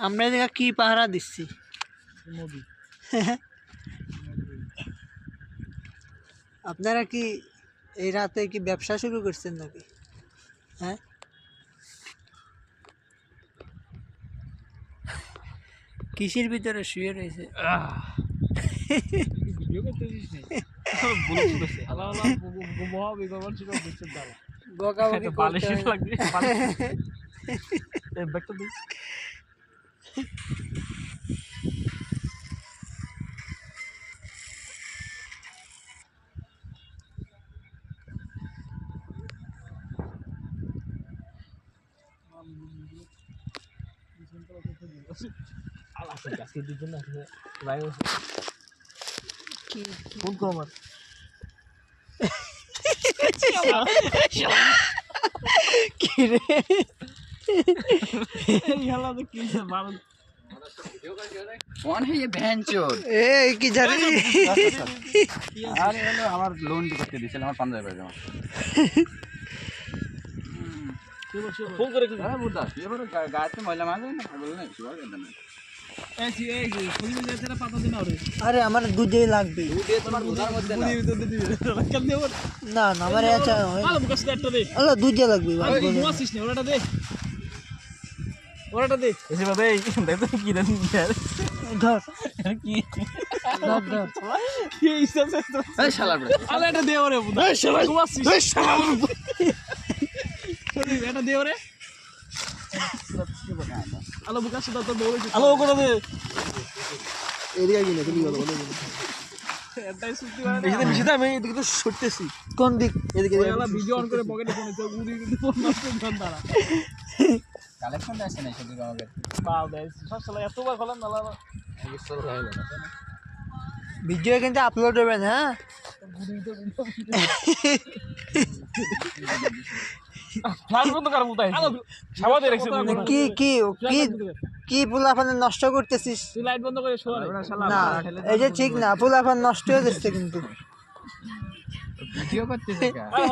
আমরা এদিকে কি পাহারা দিচ্ছি? আপনারা কি এই রাতে কি ব্যবসা শুরু করছেন নাকি? হ্যাঁ? কিসের ভিতরে শুয়ে রয়েছে? বালিশের লাগবে ফোন কর আমার কি রে? আমার লোন করতে দিয়েছিল আমার পাঞ্জাবি পায়জামা। ফোন করে কি? আরে বুদ্ধা এবারে গায়ে ময়লা মাঝে না? বলে না আমার লাগবে। দুধে মধ্যে না আমার দুধে লাগবে ওরাটা দে। এসে বাবা এই দেখো কি দেন। ধর। কি? ধর ধর। আছে এই শালা বড় আলো এটা দে ওরে বুদা। এই শালা ঘুমাচ্ছিস এই শালা এটা দে ওরে। আলো মুকাস দাও তো বলে আলো করে দে। এদিকে গেলে তুমি বলো বলো মানে তো কোন দিক? এদিকে ভিডিও অন করে পকেটে ফোন তো কিন্তু ফোন নষ্ট দাঁড়া। কালেকশন আছে না সেদিকে আমাদের। বাল দেয় এতবার না ভিডিও কিন্তু আপলোড হবে না হ্যাঁ? কি কি কি কি পোলাফান নষ্ট করতেছিস? না এই যে ঠিক না পোলাফান নষ্ট হয়ে যাচ্ছে কিন্তু।